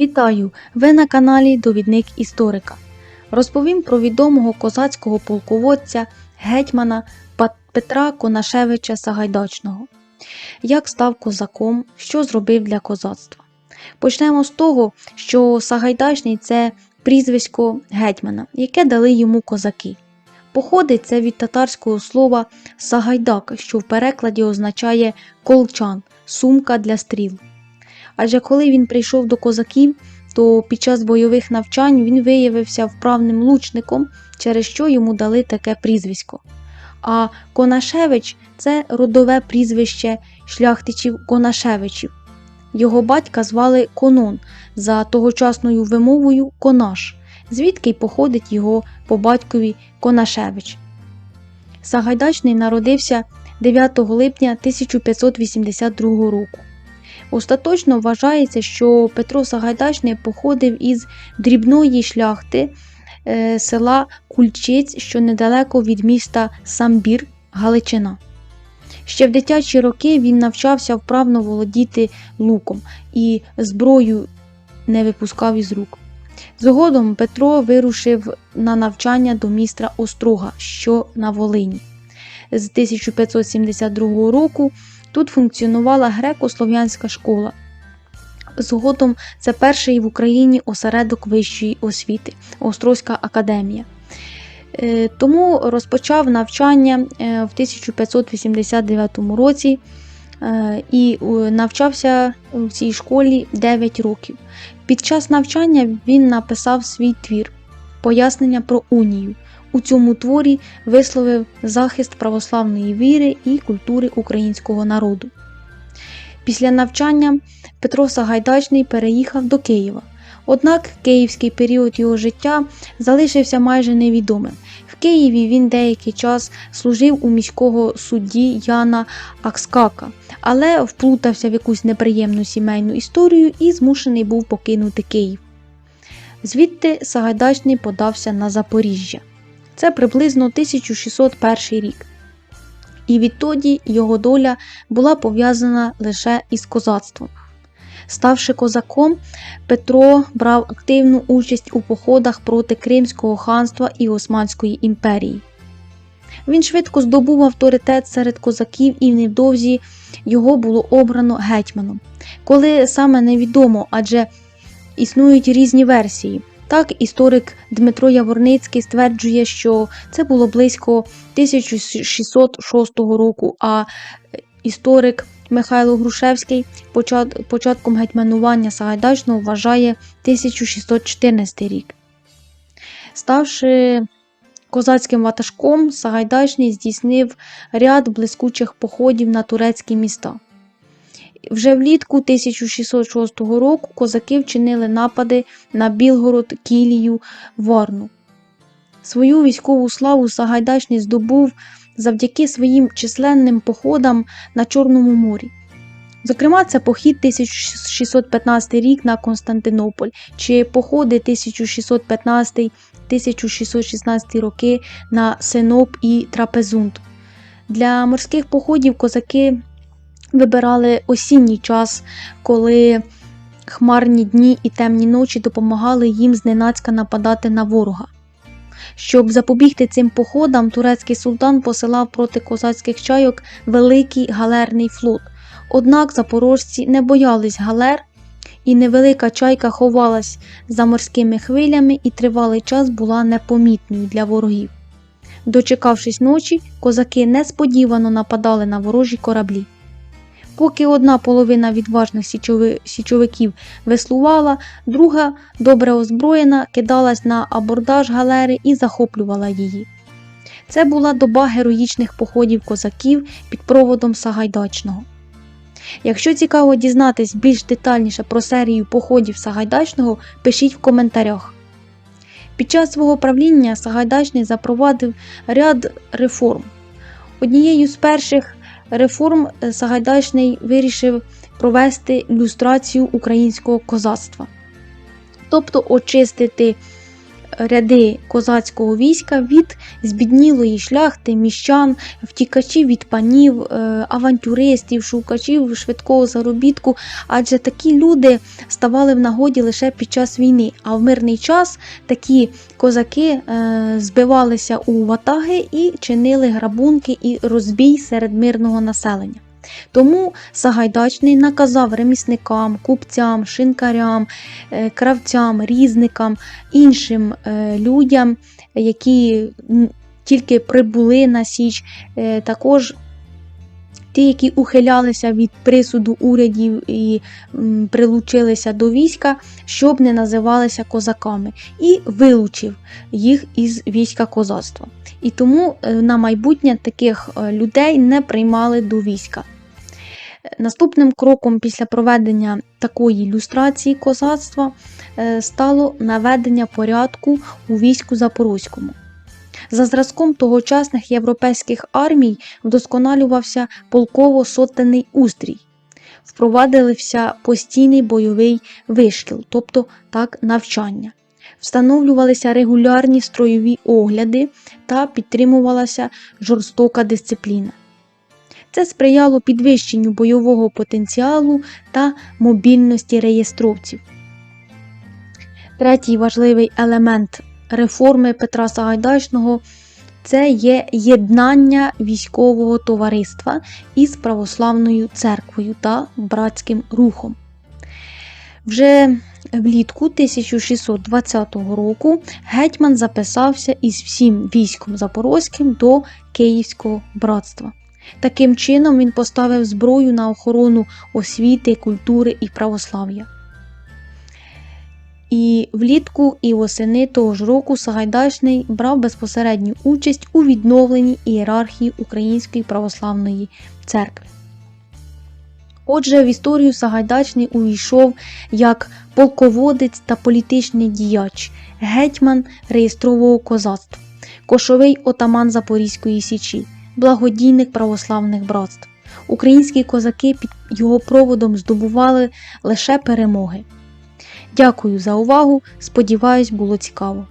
Вітаю! Ви на каналі Довідник Історика. Розповім про відомого козацького полководця, гетьмана Петра Конашевича Сагайдачного. Як став козаком, що зробив для козацтва. Почнемо з того, що Сагайдачний це прізвисько гетьмана, яке дали йому козаки. Походить це від татарського слова сагайдак, що в перекладі означає колчан, сумка для стріл. Адже коли він прийшов до козаків, то під час бойових навчань він виявився вправним лучником, через що йому дали таке прізвисько. А Конашевич це родове прізвище шляхтичів Конашевичів. Його батька звали Конон за тогочасною вимовою Конаш, звідки й походить його по батькові Конашевич. Сагайдачний народився 9 липня 1582 року. Остаточно вважається, що Петро Сагайдачний походив із дрібної шляхти е, села Кульчиць, що недалеко від міста Самбір, Галичина. Ще в дитячі роки він навчався вправно володіти луком і зброю не випускав із рук. Згодом Петро вирушив на навчання до містра Острога, що на Волині. З 1572 року Тут функціонувала греко-слов'янська школа. Згодом це перший в Україні осередок вищої освіти Острозька академія. Е, Тому розпочав навчання е, в 1589 році е, і навчався в цій школі 9 років. Під час навчання він написав свій твір Пояснення про унію. У цьому творі висловив захист православної віри і культури українського народу. Після навчання Петро Сагайдачний переїхав до Києва. Однак київський період його життя залишився майже невідомим. В Києві він деякий час служив у міського судді Яна Акскака, але вплутався в якусь неприємну сімейну історію і змушений був покинути Київ. Звідти Сагайдачний подався на Запоріжжя. Це приблизно 1601 рік. І відтоді його доля була пов'язана лише із козацтвом. Ставши козаком, Петро брав активну участь у походах проти Кримського ханства і Османської імперії. Він швидко здобув авторитет серед козаків і невдовзі його було обрано гетьманом. Коли саме невідомо, адже існують різні версії. Так, історик Дмитро Яворницький стверджує, що це було близько 1606 року, а історик Михайло Грушевський почат- початком гетьманування Сагайдачного вважає 1614 рік. Ставши козацьким ватажком, Сагайдачний здійснив ряд блискучих походів на турецькі міста. Вже влітку 1606 року козаки вчинили напади на Білгород, Кілію, Варну. Свою військову славу Сагайдачний здобув завдяки своїм численним походам на Чорному морі. Зокрема, це похід 1615 рік на Константинополь чи походи 1615-1616 роки на Синоп і Трапезунд. Для морських походів козаки вибирали осінній час, коли хмарні дні і темні ночі допомагали їм зненацька нападати на ворога. Щоб запобігти цим походам, турецький султан посилав проти козацьких чайок великий галерний флот. Однак запорожці не боялись галер, і невелика чайка ховалась за морськими хвилями і тривалий час була непомітною для ворогів. Дочекавшись ночі, козаки несподівано нападали на ворожі кораблі. Поки одна половина відважних січовиків веслувала, друга, добре озброєна, кидалась на абордаж галери і захоплювала її. Це була доба героїчних походів козаків під проводом Сагайдачного. Якщо цікаво дізнатись більш детальніше про серію походів Сагайдачного, пишіть в коментарях. Під час свого правління Сагайдачний запровадив ряд реформ. Однією з перших реформ е, Сагайдачний вирішив провести люстрацію українського козацтва, тобто очистити ряди козацького війська від збіднілої шляхти, міщан, втікачів від панів, е, авантюристів, шукачів швидкого заробітку, адже такі люди ставали в нагоді лише під час війни. А в мирний час такі козаки е, збивалися у ватаги і чинили грабунки і розбій серед мирного населення. Тому Сагайдачний наказав ремісникам, купцям, шинкарям, е, кравцям, різникам, іншим е, людям, які тільки прибули на Січ, е, також ті, які ухилялися від присуду урядів і прилучилися до війська, щоб не називалися козаками, і вилучив їх із війська козацтва. І тому на майбутнє таких людей не приймали до війська. Наступним кроком після проведення такої ілюстрації козацтва е, стало наведення порядку у війську Запорозькому. За зразком тогочасних європейських армій вдосконалювався полково-сотенний устрій, впровадився постійний бойовий вишкіл, тобто так навчання. Встановлювалися регулярні строєві огляди та підтримувалася жорстока дисципліна. Це сприяло підвищенню бойового потенціалу та мобільності реєстровців. Третій важливий елемент реформи Петра Сагайдачного це є єднання військового товариства із православною церквою та братським рухом. Вже влітку 1620 року гетьман записався із всім військом запорозьким до Київського братства. Таким чином він поставив зброю на охорону освіти, культури і православ'я. І влітку і восени того ж року Сагайдачний брав безпосередню участь у відновленні ієрархії Української православної церкви. Отже, в історію Сагайдачний увійшов як полководець та політичний діяч, гетьман реєстрового козацтва, кошовий отаман Запорізької Січі, благодійник православних братств. Українські козаки під його проводом здобували лише перемоги. Дякую за увагу. Сподіваюсь, було цікаво.